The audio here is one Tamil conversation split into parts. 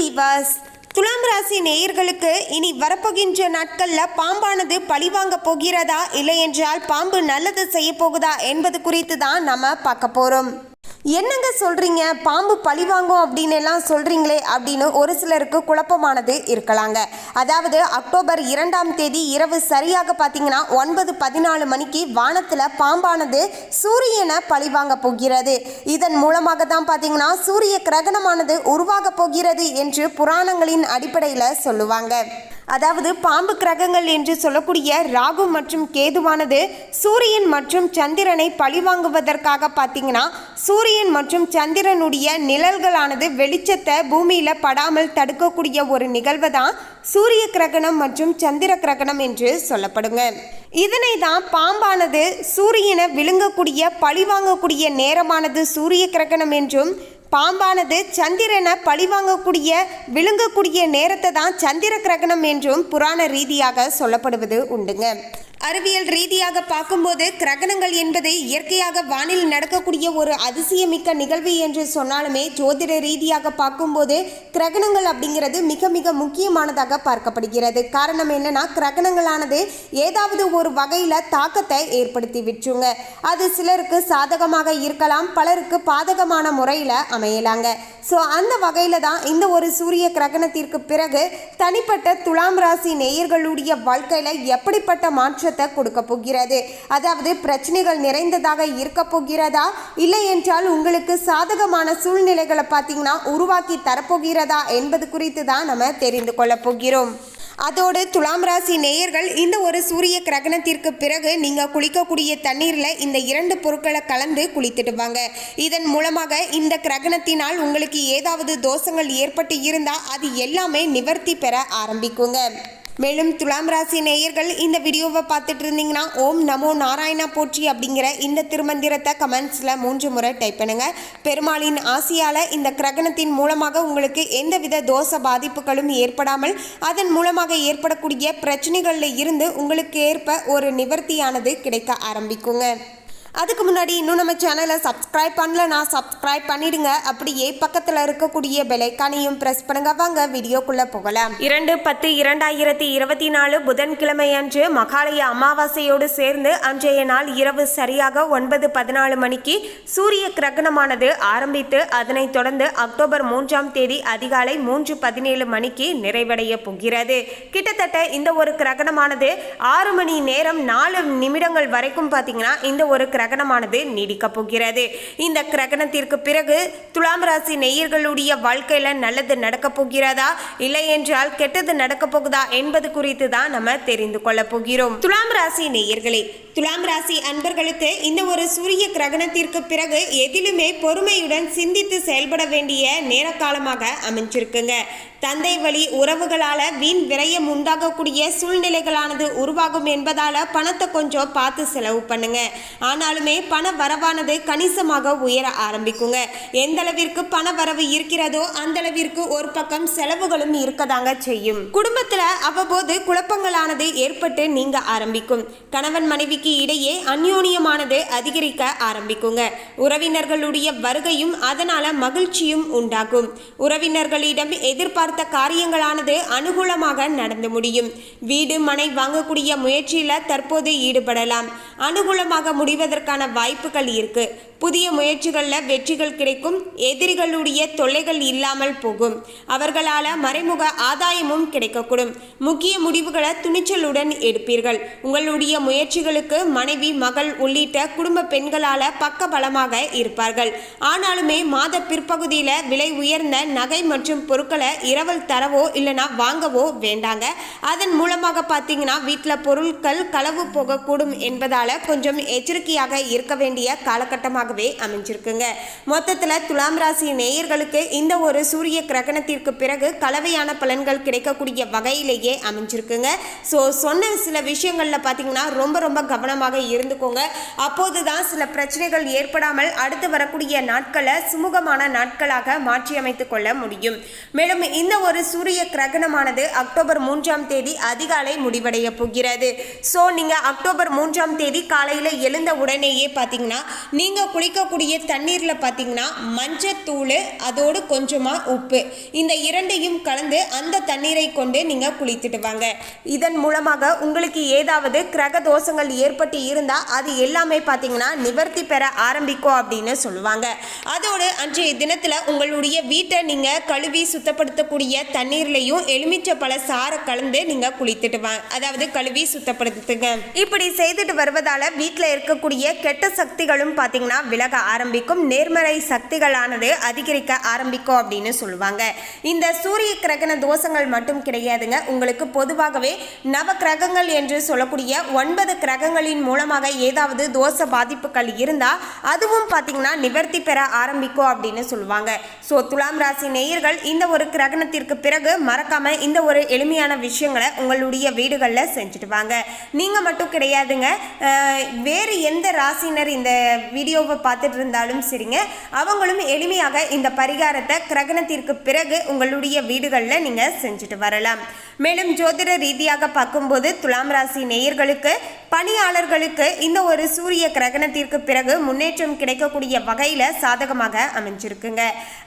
வீவர்ஸ் துலாம் ராசி நேயர்களுக்கு இனி வரப்போகின்ற நாட்களில் பாம்பானது பழிவாங்க போகிறதா இல்லை என்றால் பாம்பு நல்லது செய்ய போகுதா என்பது குறித்து தான் நம்ம பார்க்க போகிறோம் என்னங்க சொல்கிறீங்க பாம்பு பழிவாங்கும் அப்படின்னு எல்லாம் சொல்கிறீங்களே அப்படின்னு ஒரு சிலருக்கு குழப்பமானது இருக்கலாங்க. அதாவது அக்டோபர் இரண்டாம் தேதி இரவு சரியாக பார்த்தீங்கன்னா ஒன்பது பதினாலு மணிக்கு வானத்தில் பாம்பானது சூரியனை பழிவாங்க போகிறது. இதன் மூலமாக தான் பார்த்தீங்கன்னா சூரிய கிரகணமானது உருவாக போகிறது என்று புராணங்களின் அடிப்படையில் சொல்லுவாங்க. அதாவது பாம்பு கிரகங்கள் என்று சொல்லக்கூடிய ராகு மற்றும் கேதுவானது சூரியன் மற்றும் சந்திரனை பழிவாங்குவதற்காக பார்த்தீங்கன்னா சூரியன் மற்றும் சந்திரனுடைய நிழல்களானது வெளிச்சத்தை பூமியில் படாமல் தடுக்கக்கூடிய ஒரு நிகழ்வு தான் சூரிய கிரகணம் மற்றும் சந்திர கிரகணம் என்று சொல்லப்படுங்க. இதனை தான் பாம்பானது சூரியனை விழுங்கக்கூடிய பழிவாங்கக்கூடிய நேரமானது சூரிய கிரகணம் என்றும் பாம்பானது சந்திரனை பழிவாங்கக்கூடிய விழுங்கக்கூடிய நேரத்தை தான் சந்திர கிரகணம் என்றும் புராண ரீதியாக சொல்லப்படுவது உண்டுங்க. அறிவியல் ரீதியாக பார்க்கும்போது கிரகணங்கள் என்பது இயற்கையாக வானில் நடக்கக்கூடிய ஒரு அதிசயமிக்க நிகழ்வு என்று சொன்னாலுமே ஜோதிட ரீதியாக பார்க்கும்போது கிரகணங்கள் அப்படிங்கிறது மிக மிக முக்கியமானதாக பார்க்கப்படுகிறது. காரணம் என்னன்னா கிரகணங்களானது ஏதாவது ஒரு வகையில் தாக்கத்தை ஏற்படுத்தி விட்டுருங்க. அது சிலருக்கு சாதகமாக இருக்கலாம் பலருக்கு பாதகமான முறையில் அமையலாங்க. ஸோ அந்த வகையில் தான் இந்த ஒரு சூரிய கிரகணத்திற்கு பிறகு தனிப்பட்ட துலாம் ராசி நேயர்களுடைய வாழ்க்கையில் எப்படிப்பட்ட சந்தோஷத்தை கொடுக்க போகிறது. அதாவது பிரச்சனைகள் நிறைந்ததாக இருக்க போகிறதா? இல்லை என்றால் உங்களுக்கு சாதகமான சூழ்நிலைகளை பார்த்தீங்கன்னா உருவாக்கி தரப்போகிறதா என்பது குறித்து தான் நம்ம தெரிந்து கொள்ளப் போகிறோம். அதோடு துலாம் ராசி நேயர்கள் இந்த ஒரு சூரிய கிரகணத்திற்கு பிறகு நீங்கள் குளிக்கக்கூடிய தண்ணீரில் இந்த இரண்டு பொருட்களை கலந்து குளித்துடுவாங்க இதன் மூலமாக இந்த கிரகணத்தினால் உங்களுக்கு ஏதாவது தோஷங்கள் ஏற்பட்டு இருந்தால் அது எல்லாமே நிவர்த்தி பெற ஆரம்பிக்குங்க. மேலும் துலாம் ராசி நேயர்கள் இந்த வீடியோவை பார்த்துட்டு இருந்தீங்கன்னா ஓம் நமோ நாராயணா போற்றி அப்படிங்கிற இந்த திருமந்திரத்தை கமெண்ட்ஸில் மூன்று முறை டைப் பண்ணுங்க. பெருமாளின் ஆசியால் இந்த கிரகணத்தின் மூலமாக உங்களுக்கு எந்தவித தோஷ பாதிப்புகளும் ஏற்படாமல் அதன் மூலமாக ஏற்படக்கூடிய பிரச்சனைகளில் இருந்து உங்களுக்கு ஏற்ப ஒரு நிவர்த்தியானது கிடைக்க ஆரம்பிக்குங்க. அதுக்கு முன்னாடி இன்னும் நம்ம சேனலை சப்ஸ்கிரைப் பண்ணலனா சப்ஸ்கிரைப் பண்ணிடுங்க. அப்படியே பக்கத்தில் இருக்கக்கூடிய பெலைக்கானையும் ப்ரெஸ் பண்ணுங்க. வாங்க வீடியோக்குள்ளே போகலாம். இரண்டு பத்து இரண்டாயிரத்தி இருபத்தி நாலு புதன்கிழமை அன்று மகாலய அமாவாசையோடு சேர்ந்து அன்றைய நாள் இரவு சரியாக ஒன்பது பதினாலு மணிக்கு சூரிய கிரகணமானது ஆரம்பித்து அதனைத் தொடர்ந்து அக்டோபர் மூன்றாம் தேதி அதிகாலை மூன்று பதினேழு மணிக்கு நிறைவடைய போகிறது. கிட்டத்தட்ட இந்த ஒரு கிரகணமானது ஆறு மணி நேரம் நாலு நிமிடங்கள் வரைக்கும் பார்த்தீங்கன்னா இந்த ஒரு கிரகணமானது நீடிக்கப் போகிறது. இந்த கிரகணத்திற்கு பிறகு துலாம் ராசி நேயர்களுடைய வாழ்க்கையில நல்லது நடக்கப் போகிறதா? இல்லை என்றால் கெட்டது நடக்கப் போகுதா என்பது குறித்து தான் நம்ம தெரிந்து கொள்ள போகிறோம். துலாம் ராசி நேயர்களே துலாம் ராசி அன்பர்களுக்கு இந்த ஒரு சூரிய கிரகணத்திற்கு பிறகு எதிலுமே பொறுமையுடன் சிந்தித்து செயல்பட வேண்டிய நேர காலமாக அமைஞ்சிருக்குங்க. தந்தை வழி உறவுகளால வீண் விரயம் உண்டாகக்கூடிய சூழ்நிலைகளானது உருவாகும் என்பதால பணத்தை கொஞ்சம் பார்த்து செலவு பண்ணுங்க. இருந்தாலுமே பண வரவானது கணிசமாக உயர ஆரம்பிக்குங்க. எந்த அளவிற்கு பண வரவு இருக்கிறதோ அந்த அளவிற்கு ஒரு பக்கம் செலவுகளும் இருக்கதாங்க செய்யும். குடும்பத்துல அவ்வப்போது குழப்பங்களானது ஏற்பட்டு நீங்க ஆரம்பிக்கும். கணவன் மனைவிக்கு இடையே அந்யோன்யமானது அதிகரிக்க ஆரம்பிக்குங்க. உறவினர்களுடைய வருகையும் அதனால மகிழ்ச்சியும் உண்டாகும். உறவினர்களிடம் எதிர்பார்த்த காரியங்களானது அனுகூலமாக நடந்து முடியும். வீடு மனை வாங்கக்கூடிய முயற்சியில தற்போது ஈடுபடலாம். அனுகூலமாக முடிவதற்கு முடிவதற்கான வாய்ப்புகள் இருக்கு. புதிய முயற்சிகளில் வெற்றிகள் கிடைக்கும். எதிரிகளுடைய தொல்லைகள் இல்லாமல் போகும். அவர்களால் மறைமுக ஆதாயமும் கிடைக்கக்கூடும். முக்கிய முடிவுகளை துணிச்சலுடன் எடுப்பீர்கள். உங்களுடைய முயற்சிகளுக்கு மனைவி மகள் உள்ளிட்ட குடும்ப பெண்களால் பக்க பலமாக இருப்பார்கள். ஆனாலுமே மாத பிற்பகுதியில் விலை உயர்ந்த நகை மற்றும் பொருட்களை இரவல் தரவோ இல்லைனா வாங்கவோ வேண்டாங்க. அதன் மூலமாக பார்த்தீங்கன்னா வீட்டில் பொருட்கள் களவு போகக்கூடும் என்பதால் கொஞ்சம் எச்சரிக்கையாக இருக்க வேண்டிய காலகட்டமாகவே அமைஞ்சிருக்குங்க. மொத்தத்தில் துலாம் ராசி நேயர்களுக்கு இந்த ஒரு சூரிய கிரகணத்திற்கு பிறகு கலவையான பலன்கள் கிடைக்கக்கூடிய வகையிலேயே அமைஞ்சிருக்குங்க. ஸோ சொன்ன சில விஷயங்களில் பார்த்தீங்கன்னா ரொம்ப ரொம்ப கவனமாக இருந்துக்கோங்க. அப்போது தான் சில பிரச்சனைகள் ஏற்படாமல் அடுத்து வரக்கூடிய நாட்களை சுமூகமான நாட்களாக மாற்றி அமைத்து கொள்ள முடியும். மேலும் இந்த ஒரு சூரிய கிரகணமானது அக்டோபர் மூன்றாம் தேதி அதிகாலை முடிவடைய போகிறது. ஸோ நீங்கள் அக்டோபர் மூன்றாம் தேதி காலையில் எழுந்தவுடன் உடனேயே பார்த்தீங்கன்னா நீங்கள் குளிக்கக்கூடிய தண்ணீரில் பார்த்தீங்கன்னா மஞ்சத்தூள் அதோடு கொஞ்சமாக உப்பு. இந்த இரண்டையும் கலந்து அந்த தண்ணீரை கொண்டு நீங்கள் குளித்துட்டு வாங்க. இதன் மூலமாக உங்களுக்கு ஏதாவது கிரக தோஷங்கள் ஏற்பட்டு இருந்தால் அது எல்லாமே பார்த்தீங்கன்னா நிவர்த்தி பெற ஆரம்பிக்கும் அப்படின்னு சொல்லுவாங்க. அதோடு அன்றைய தினத்தில் உங்களுடைய வீட்டை நீங்கள் கழுவி சுத்தப்படுத்தக்கூடிய தண்ணீர்லையும் எலுமிச்சை பழ கலந்து நீங்கள் குளித்துட்டு வாங்க அதாவது கழுவி சுத்தப்படுத்துங்க. இப்படி செய்துட்டு வருவதால் வீட்டில் இருக்கக்கூடிய கெட்ட சக்திகளும் பார்த்தீங்கன்னா விலக ஆரம்பிக்கும். நேர்மறை சக்திகளானது அதிகரிக்க ஆரம்பிக்கும் அப்படின்னு சொல்லுவாங்க. இந்த சூரிய கிரகண தோஷங்கள் மட்டும் கிடையாதுங்க. உங்களுக்கு பொதுவாகவே நவ கிரகங்கள் என்று சொல்லக்கூடிய ஒன்பது கிரகங்களின் மூலமாக ஏதாவது தோஷ பாதிப்புகள் இருந்தால் அதுவும் பார்த்தீங்கன்னா நிவர்த்தி பெற ஆரம்பிக்கும் அப்படின்னு சொல்லுவாங்க. ஸோ துலாம் ராசி நேயர்கள் இந்த ஒரு கிரகணத்திற்கு பிறகு மறக்காம இந்த ஒரு எளிமையான விஷயங்களை உங்களுடைய வீடுகளில் செஞ்சுட்டு வாங்க. நீங்கள் மட்டும் கிடையாதுங்க. வேறு எந்த ராசினர் இந்த வீடியோவை பார்த்துட்டு இருந்தாலும் சரிங்க. அவங்களும் எளிமையாக இந்த பரிகாரத்தை கிரகணத்திற்கு பிறகு உங்களுடைய வீடுகளில் நீங்கள் செஞ்சுட்டு வரலாம். மேலும் ஜோதிட ரீதியாக பார்க்கும்போது துலாம் ராசி நேயர்களுக்கு பணியாளர்களுக்கு இந்த ஒரு சூரிய கிரகணத்திற்கு பிறகு முன்னேற்றம் கிடைக்கக்கூடிய வகையில் சாதகமாக அமைஞ்சிருக்குங்க.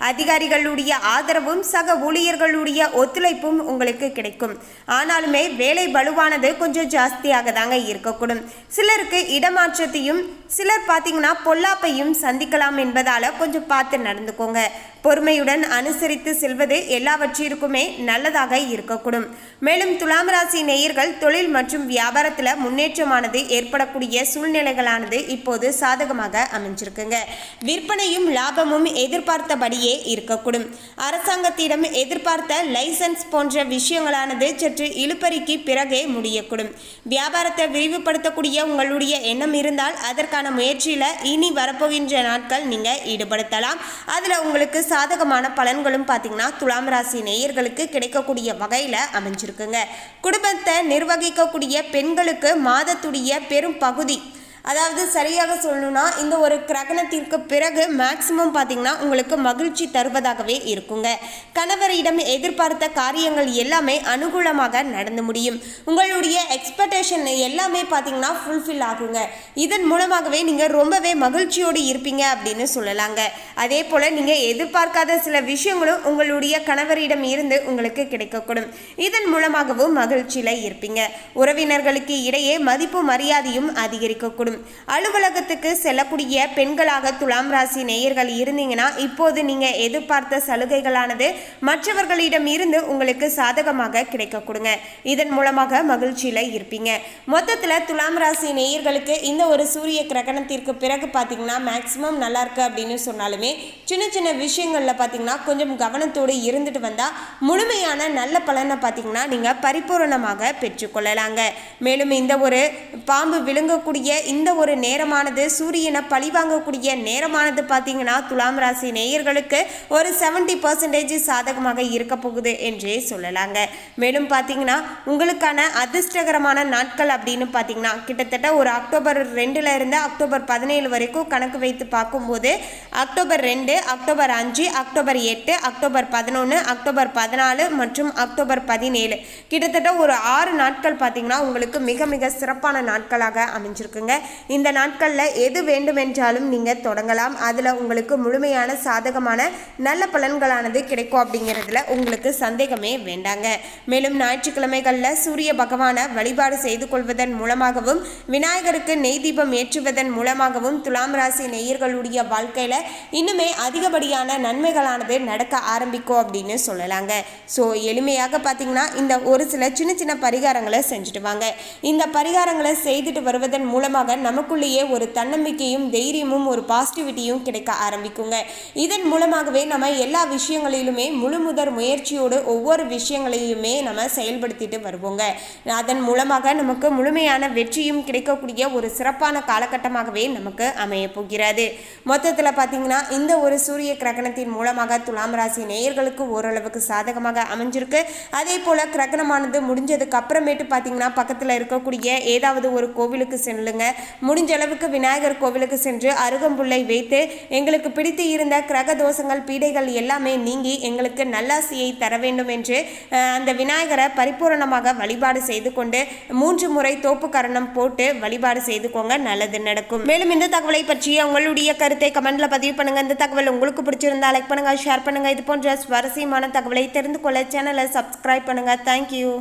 அதிகாரிகளுடைய ஆதரவும் சக ஊழியர்களுடைய ஒத்துழைப்பும் உங்களுக்கு கிடைக்கும். ஆனாலுமே வேலை வலுவானது கொஞ்சம் ஜாஸ்தியாக தாங்க இருக்கக்கூடும். சிலருக்கு இடமாற்றத்தையும் சிலர் பார்த்தீங்கன்னா பொல்லாப்பையும் சந்திக்கலாம் என்பதால் கொஞ்சம் பார்த்து நடந்துக்கோங்க. பொறுமையுடன் அனுசரித்து செல்வது எல்லாவற்றிற்குமே நல்லதாக இருக்கக்கூடும். மேலும் துலாம் ராசி நேயர்கள் தொழில் மற்றும் வியாபாரத்தில் முன்னேற்றமானது ஏற்படக்கூடிய சூழ்நிலைகளானது இப்போது சாதகமாக அமைஞ்சிருக்குங்க. விற்பனையும் லாபமும் எதிர்பார்த்தபடியே இருக்கக்கூடும். அரசாங்கத்திடம் எதிர்பார்த்த லைசன்ஸ் போன்ற விஷயங்களானது சற்று இழுப்பறிக்கு பிறகே முடியக்கூடும். வியாபாரத்தை விரிவுபடுத்தக்கூடிய உங்களுடைய எண்ணம் இருந்தால் அதற்கான முயற்சியில் இனி வரப்போகின்ற நாட்கள் நீங்கள் ஈடுபடுத்தலாம். அதில் உங்களுக்கு சாதகமான பலன்களும் பார்த்தீங்கன்னா துலாம் ராசி நேயர்களுக்கு கிடைக்கக்கூடிய வகையில் அமைஞ்சிருக்குங்க. குடும்பத்தை நிர்வகிக்கக்கூடிய பெண்களுக்கு மாதத்துடைய பெரும் பகுதி அதாவது சரியாக சொல்லணும்னா இந்த ஒரு கிரகணத்திற்கு பிறகு மேக்சிமம் பார்த்தீங்கன்னா உங்களுக்கு மகிழ்ச்சி தருவதாகவே இருக்குங்க. கணவரிடம் எதிர்பார்த்த காரியங்கள் எல்லாமே அனுகூலமாக நடந்து முடியும். உங்களுடைய எக்ஸ்பெக்டேஷன் எல்லாமே பார்த்தீங்கன்னா ஃபுல்ஃபில் ஆகுங்க. இதன் மூலமாகவே நீங்கள் ரொம்பவே மகிழ்ச்சியோடு இருப்பீங்க அப்படின்னு சொல்லலாங்க. அதே போல் நீங்கள் எதிர்பார்க்காத சில விஷயங்களும் உங்களுடைய கணவரிடம் இருந்து உங்களுக்கு கிடைக்கக்கூடும். இதன் மூலமாகவும் மகிழ்ச்சியில் இருப்பீங்க. உறவினர்களுக்கு இடையே மதிப்பு மரியாதையும் அதிகரிக்கக்கூடும். அலுவலகத்துக்கு செல்லக்கூடிய பெண்களாக துலாம் ராசி நேயர்கள் இருந்தீங்கன்னா இப்போது நீங்கள் எதிர்பார்த்த சலுகைகளானது மற்றவர்களிடம் இருந்து உங்களுக்கு சாதகமாக கிடைக்க கொடுங்க. இதன் மூலமாக மகிழ்ச்சியில் இருப்பீங்க. மொத்தத்தில் துலாம் ராசி நேயர்களுக்கு இந்த ஒரு சூரிய கிரகணத்திற்கு பிறகு பார்த்தீங்கன்னா மேக்ஸிமம் நல்லா இருக்கு அப்படின்னு சொன்னாலுமே சின்ன சின்ன விஷயங்களில் பார்த்தீங்கன்னா கொஞ்சம் கவனத்தோடு இருந்துட்டு வந்தால் முழுமையான நல்ல பலனை பார்த்தீங்கன்னா நீங்கள் பரிபூரணமாக பெற்றுக்கொள்ளலாங்க. மேலும் இந்த ஒரு பாம்பு விழுங்கக்கூடிய இந்த ஒரு நேரமானது சூரியனை பழிவாங்கக்கூடிய நேரமானது பார்த்தீங்கன்னா துலாம் ராசி நேயர்களுக்கு ஒரு செவன்டி பர்சன்டேஜ் சாதகமாக இருக்க போகுது என்றே சொல்லலாங்க. மேலும் பார்த்தீங்கன்னா உங்களுக்கான அதிர்ஷ்டகரமான நாட்கள் அப்படின்னு பார்த்தீங்கன்னா கிட்டத்தட்ட ஒரு அக்டோபர் ரெண்டுல இருந்து அக்டோபர் பதினேழு வரைக்கும் கணக்கு வைத்து பார்க்கும்போது அக்டோபர் ரெண்டு அக்டோபர் அஞ்சு அக்டோபர் எட்டு அக்டோபர் பதினொன்று அக்டோபர் பதினாலு மற்றும் அக்டோபர் பதினேழு. கிட்டத்தட்ட ஒரு ஆறு நாட்கள் பார்த்தீங்கன்னா உங்களுக்கு மிக மிக சிறப்பான நாட்களாக அமைஞ்சிருக்குங்க. இந்த நாட்களில் எது வேண்டுமென்றாலும் நீங்கள் தொடங்கலாம். அதில் உங்களுக்கு முழுமையான சாதகமான நல்ல பலன்களானது கிடைக்கும் அப்படிங்கிறதுல உங்களுக்கு சந்தேகமே வேண்டாங்க. மேலும் ஞாயிற்றுக்கிழமைகளில் சூரிய பகவானை வழிபாடு செய்து கொள்வதன் மூலமாகவும் விநாயகருக்கு நெய் தீபம் ஏற்றுவதன் மூலமாகவும் துலாம் ராசி நேயர்களுடைய வாழ்க்கையில் இன்னுமே அதிகப்படியான நன்மைகளானது நடக்க ஆரம்பிக்கும் அப்படின்னு சொல்லலாங்க. ஸோ எளிமையாக பார்த்தீங்கன்னா இந்த ஒரு சில சின்ன சின்ன பரிகாரங்களை செஞ்சுட்டு வாங்க. இந்த பரிகாரங்களை செய்துட்டு வருவதன் மூலமாக நமக்குள்ளேயே ஒரு தன்னம்பிக்கையும் தைரியமும் ஒரு பாசிட்டிவிட்டியும் கிடைக்க ஆரம்பிக்குங்க. இதன் மூலமாகவே நம்ம எல்லா விஷயங்களிலுமே முழு முதற் முயற்சியோடு ஒவ்வொரு விஷயங்களையுமே நம்ம செயல்படுத்திட்டு வருவோங்க. அதன் மூலமாக நமக்கு முழுமையான வெற்றியும் கிடைக்கக்கூடிய ஒரு சிறப்பான காலகட்டமாகவே நமக்கு அமைய போகிறது. மொத்தத்தில் பார்த்தீங்கன்னா இந்த ஒரு சூரிய கிரகணத்தின் மூலமாக துலாம் ராசி நேயர்களுக்கு ஓரளவுக்கு சாதகமாக அமைஞ்சிருக்கு. அதே போல் கிரகணமானது முடிஞ்சதுக்கு அப்புறமேட்டு பார்த்தீங்கன்னா பக்கத்தில் இருக்கக்கூடிய ஏதாவது ஒரு கோவிலுக்கு செல்லுங்க. முடிஞ்ச அளவுக்கு விநாயகர் கோவிலுக்கு சென்று அருகம்புல்லை வைத்து எங்களுக்கு பிடித்து இருந்த கிரக தோஷங்கள் பீடைகள் எல்லாமே நீங்கி எங்களுக்கு நல்லாசியை தர வேண்டும் என்று அந்த விநாயகரை பரிபூரணமாக வழிபாடு செய்து கொண்டு மூன்று முறை தோப்பு கரணம் போட்டு வழிபாடு செய்துக்கோங்க நல்லது நடக்கும். மேலும் இந்த தகவலை பற்றிய உங்களுடைய கருத்தை கமெண்ட்ல பதிவு பண்ணுங்க. இந்த தகவல் உங்களுக்கு பிடிச்சிருந்தா லைக் பண்ணுங்க ஷேர் பண்ணுங்க. இது போன்ற சுவாரஸ்யமான தகவலை தெரிந்து கொள்ள சேனலை சப்ஸ்கிரைப் பண்ணுங்க. தேங்க்யூ